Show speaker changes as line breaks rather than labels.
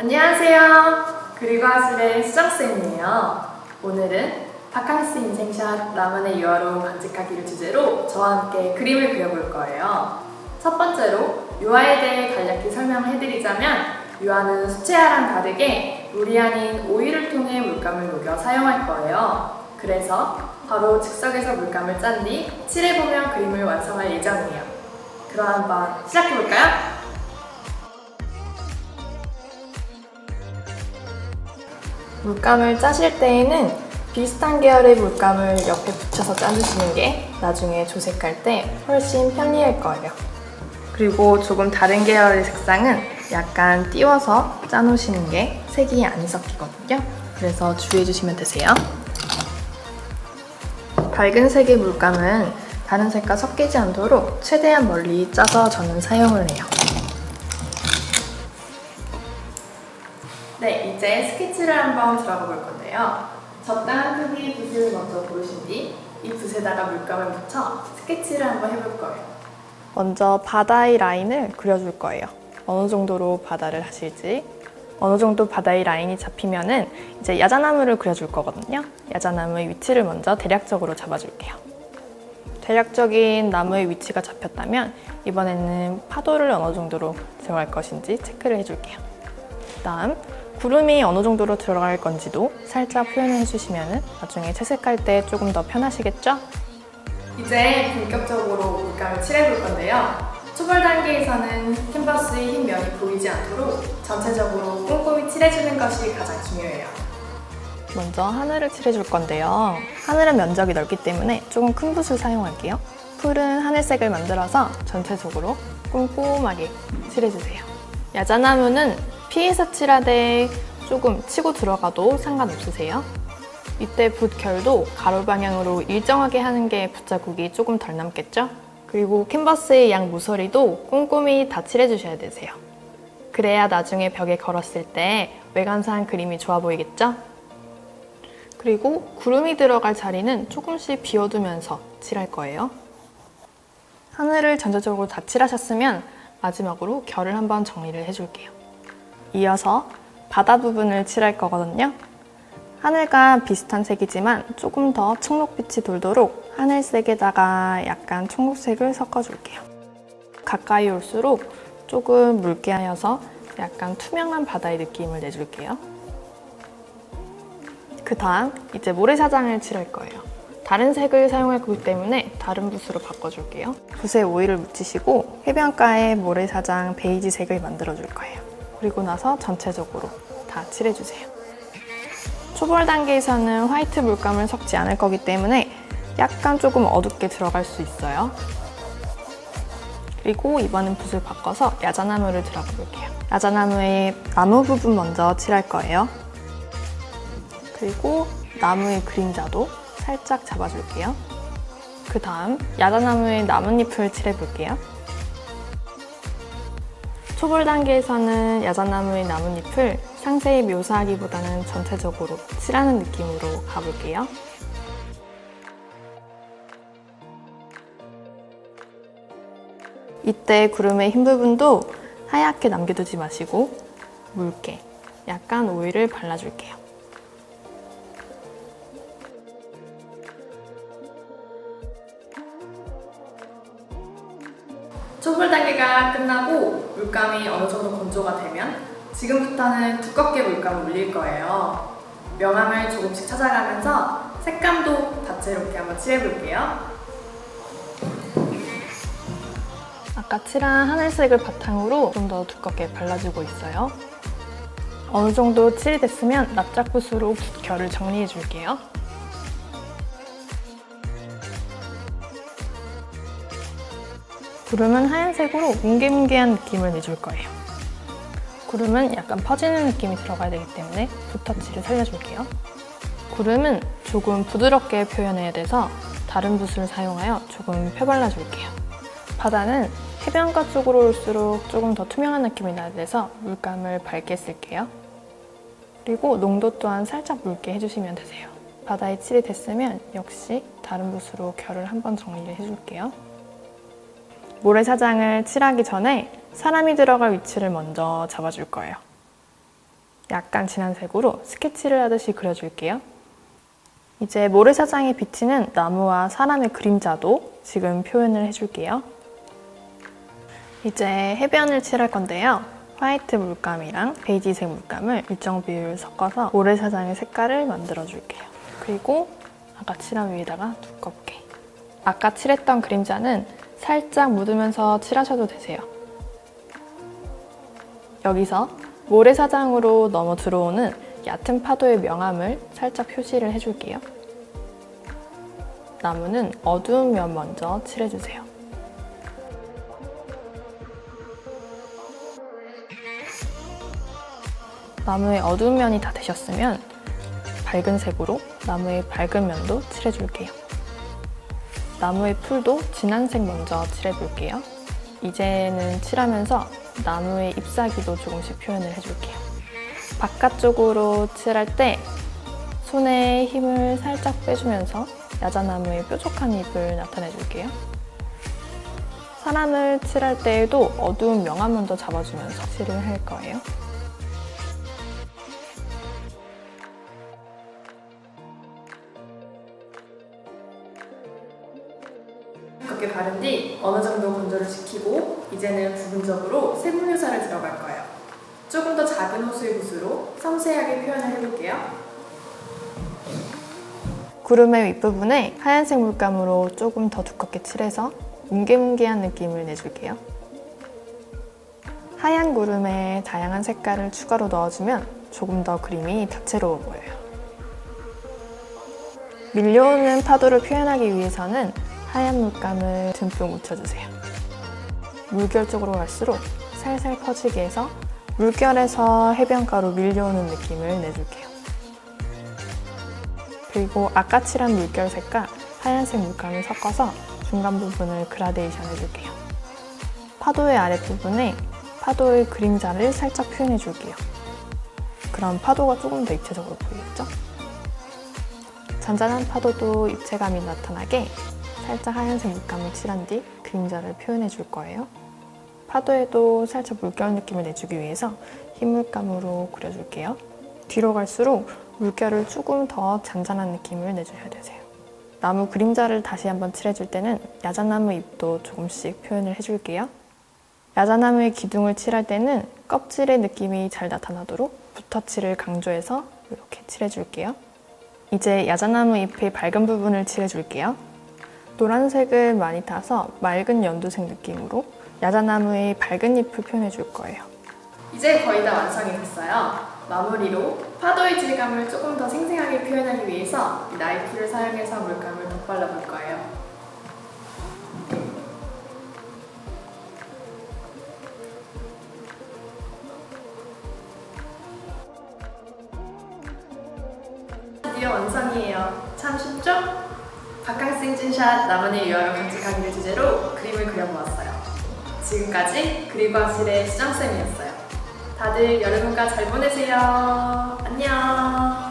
안녕하세요. 그리과실의 수정쌤이에요. 오늘은 바캉스 인생샷 나만의 유화로 간직하기를 주제로 저와 함께 그림을 그려볼 거예요. 첫 번째로 유화에 대해 간략히 설명을 해드리자면 유화는 수채화랑 다르게 물이 아닌 오일을 통해 물감을 녹여 사용할 거예요. 그래서 바로 즉석에서 물감을 짠 뒤 칠해보면 그림을 완성할 예정이에요. 그럼 한번 시작해볼까요? 물감을 짜실 때에는 비슷한 계열의 물감을 옆에 붙여서 짜주시는 게 나중에 조색할 때 훨씬 편리할 거예요. 그리고 조금 다른 계열의 색상은 약간 띄워서 짜놓으시는 게 색이 안 섞이거든요. 그래서 주의해주시면 되세요. 밝은 색의 물감은 다른 색과 섞이지 않도록 최대한 멀리 짜서 저는 사용을 해요. 이제 스케치를 한번 들어가 볼 건데요. 적당한 크기의 붓을 먼저 고르신 뒤 이 붓에다가 물감을 묻혀 스케치를 한번 해볼 거예요. 먼저 바다의 라인을 그려줄 거예요. 어느 정도로 바다를 하실지, 어느 정도 바다의 라인이 잡히면은 이제 야자나무를 그려줄 거거든요. 야자나무의 위치를 먼저 대략적으로 잡아줄게요. 대략적인 나무의 위치가 잡혔다면 이번에는 파도를 어느 정도로 들어갈 것인지 체크를 해줄게요. 다음 구름이 어느 정도로 들어갈 건지도 살짝 표현을 해주시면 나중에 채색할 때 조금 더 편하시겠죠? 이제 본격적으로 물감을 칠해볼 건데요. 초벌 단계에서는 캔버스의 흰 면이 보이지 않도록 전체적으로 꼼꼼히 칠해주는 것이 가장 중요해요. 먼저 하늘을 칠해줄 건데요. 하늘은 면적이 넓기 때문에 조금 큰 붓을 사용할게요. 푸른 하늘색을 만들어서 전체적으로 꼼꼼하게 칠해주세요. 야자나무는 피해서 칠하되 조금 치고 들어가도 상관없으세요. 이때 붓 결도 가로 방향으로 일정하게 하는 게 붓자국이 조금 덜 남겠죠? 그리고 캔버스의 양 모서리도 꼼꼼히 다 칠해주셔야 되세요. 그래야 나중에 벽에 걸었을 때 외관상 그림이 좋아 보이겠죠? 그리고 구름이 들어갈 자리는 조금씩 비워두면서 칠할 거예요. 하늘을 전체적으로 다 칠하셨으면 마지막으로 결을 한번 정리를 해줄게요. 이어서 바다 부분을 칠할 거거든요. 하늘과 비슷한 색이지만 조금 더 청록빛이 돌도록 하늘색에다가 약간 청록색을 섞어줄게요. 가까이 올수록 조금 묽게 하여서 약간 투명한 바다의 느낌을 내줄게요. 그 다음 이제 모래사장을 칠할 거예요. 다른 색을 사용할 거기 때문에 다른 붓으로 바꿔줄게요. 붓에 오일을 묻히시고 해변가에 모래사장 베이지 색을 만들어줄 거예요. 그리고 나서 전체적으로 다 칠해주세요. 초벌 단계에서는 화이트 물감을 섞지 않을 거기 때문에 약간 조금 어둡게 들어갈 수 있어요. 그리고 이번엔 붓을 바꿔서 야자나무를 들어가 볼게요. 야자나무의 나무 부분 먼저 칠할 거예요. 그리고 나무의 그림자도 살짝 잡아줄게요. 그 다음 야자나무의 나뭇잎을 칠해볼게요. 초벌 단계에서는 야자나무의 나뭇잎을 상세히 묘사하기보다는 전체적으로 칠하는 느낌으로 가볼게요. 이때 구름의 흰 부분도 하얗게 남겨두지 마시고 묽게 약간 오일을 발라줄게요. 초벌 단계가 끝나고 물감이 어느 정도 건조가 되면 지금부터는 두껍게 물감을 올릴 거예요. 명암을 조금씩 찾아가면서 색감도 다채롭게 한번 칠해볼게요. 아까 칠한 하늘색을 바탕으로 좀 더 두껍게 발라주고 있어요. 어느 정도 칠이 됐으면 납작 붓으로 붓결을 정리해 줄게요. 구름은 하얀색으로 뭉게뭉게한 느낌을 내줄 거예요. 구름은 약간 퍼지는 느낌이 들어가야 되기 때문에 붓터치를 살려줄게요. 구름은 조금 부드럽게 표현해야 돼서 다른 붓을 사용하여 조금 펴발라줄게요. 바다는 해변가 쪽으로 올수록 조금 더 투명한 느낌이 나야 돼서 물감을 밝게 쓸게요. 그리고 농도 또한 살짝 묽게 해주시면 되세요. 바다에 칠이 됐으면 역시 다른 붓으로 결을 한번 정리를 해줄게요. 모래사장을 칠하기 전에 사람이 들어갈 위치를 먼저 잡아줄 거예요. 약간 진한 색으로 스케치를 하듯이 그려줄게요. 이제 모래사장에 비치는 나무와 사람의 그림자도 지금 표현을 해줄게요. 이제 해변을 칠할 건데요. 화이트 물감이랑 베이지색 물감을 일정 비율 섞어서 모래사장의 색깔을 만들어 줄게요. 그리고 아까 칠한 위에다가 두껍게. 아까 칠했던 그림자는 살짝 묻으면서 칠하셔도 되세요. 여기서 모래사장으로 넘어 들어오는 얕은 파도의 명암을 살짝 표시를 해줄게요. 나무는 어두운 면 먼저 칠해주세요. 나무의 어두운 면이 다 되셨으면 밝은 색으로 나무의 밝은 면도 칠해줄게요. 나무의 풀도 진한 색 먼저 칠해볼게요. 이제는 칠하면서 나무의 잎사귀도 조금씩 표현을 해줄게요. 바깥쪽으로 칠할 때 손에 힘을 살짝 빼주면서 야자나무의 뾰족한 잎을 나타내줄게요. 사람을 칠할 때에도 어두운 명암 먼저 잡아주면서 칠을 할 거예요. 바른 뒤 어느 정도 건조를 시키고 이제는 부분적으로 세분유사를 들어갈 거예요. 조금 더 작은 호수의 붓으로 섬세하게 표현을 해볼게요. 구름의 윗부분에 하얀색 물감으로 조금 더 두껍게 칠해서 뭉게뭉게한 느낌을 내줄게요. 하얀 구름에 다양한 색깔을 추가로 넣어주면 조금 더 그림이 다채로워 보여요. 밀려오는 파도를 표현하기 위해서는 하얀 물감을 듬뿍 묻혀주세요. 물결 쪽으로 갈수록 살살 퍼지게 해서 물결에서 해변가로 밀려오는 느낌을 내줄게요. 그리고 아까 칠한 물결 색과 하얀색 물감을 섞어서 중간 부분을 그라데이션 해줄게요. 파도의 아랫부분에 파도의 그림자를 살짝 표현해 줄게요. 그럼 파도가 조금 더 입체적으로 보이겠죠? 잔잔한 파도도 입체감이 나타나게 살짝 하얀색 물감을 칠한 뒤 그림자를 표현해 줄 거예요. 파도에도 살짝 물결 느낌을 내주기 위해서 흰 물감으로 그려줄게요. 뒤로 갈수록 물결을 조금 더 잔잔한 느낌을 내주셔야 되세요. 나무 그림자를 다시 한번 칠해줄 때는 야자나무 잎도 조금씩 표현을 해줄게요. 야자나무의 기둥을 칠할 때는 껍질의 느낌이 잘 나타나도록 붓터칠을 강조해서 이렇게 칠해줄게요. 이제 야자나무 잎의 밝은 부분을 칠해줄게요. 노란색을 많이 타서 맑은 연두색 느낌으로 야자나무의 밝은 잎을 표현해 줄 거예요. 이제 거의 다 완성이 됐어요. 마무리로 파도의 질감을 조금 더 생생하게 표현하기 위해서 이 나이프를 사용해서 물감을 덧발라 볼 거예요. 드디어 완성이에요. 참 쉽죠? 박학생 찐샷 나만의 유화를 간직하기를 주제로 그림을 그려보았어요. 지금까지 그림과실의 수정쌤이었어요. 다들 여름휴가 잘 보내세요. 안녕.